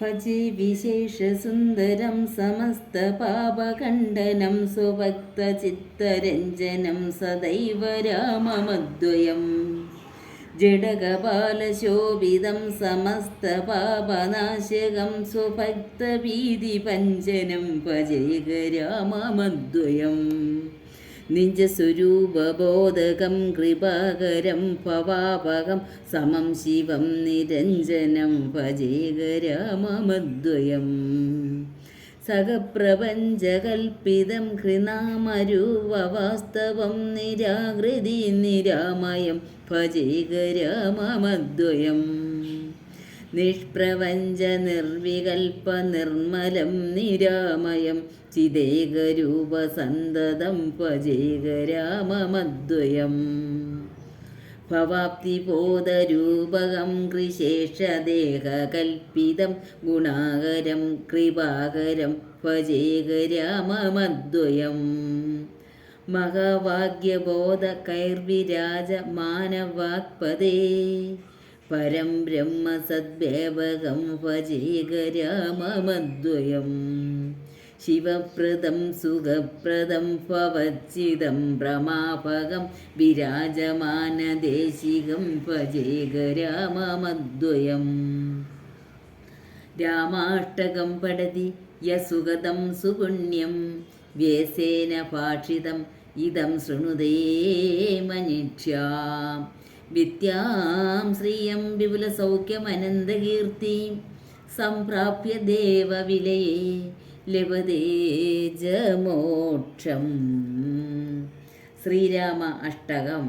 ഭജി വിശേഷസുന്ദരം സമസ്തപാപഖണ്ഡനം സ്വഭക്തചിത്തരഞ്ജനം സദൈവ രാമമദ്വയം. ജഡകപാലശോഭിതം സമസ്തപാപനാശകം സ്വഭക്തഭീതിപഞ്ജനം ഭജേക രാമമദ്വയം. നിജസ്വരൂപബോധകം കൃപാകരം പവാപകം സമം ശിവം നിരഞ്ജനം ഭജേകരാമദ്വയം സഹപ്രപഞ്ചകൽപ്പിതം ഹൃനാമരൂപവാസ്തവം നിരാകൃതി നിരാമയം ഭജേക രാമമദ്വയം നിഷ്പ്രപഞ്ച നിർവികൽപ്പ നിർമ്മലം നിരാമയം. ചിതേകരൂപസന്തതം പജേകരാമമദ്വയം. ഭവാപ്തിബോധരൂപകം കൃശേഷദേഹകൽപ്പിതം ഗുണാകരം കൃപാകരം പജേകരാമമദ്വയം. രാമമദ്വയം മഹാഭാഗ്യബോധകൈർവിരാജ മാനവാത്പദേ പരം ബ്രഹ്മ സദ്വേവകം ഭജേക രാമമദ്വയം ശിവപ്രദം സുഖപ്രദം ഭവച്ചിദം ഭ്രമാപകം വിരാജമാനദേശികം ഭജേക രാമമദ്വയം രാമാഷ്ടകം പടതി യസുഗതം സുപുണ്യം വ്യസേന ഭാഷിതം ഇതം ശൃണുതേ മനുഷ്യാം. വിദ്യാം ശ്രിയം വിപുലസൗഖ്യമനന്തകീർത്തിം സംപ്രാപ്യ ദേവവിലയെ ലഭതേ ജമോക്ഷം ശ്രീരാമ അഷ്ടകം.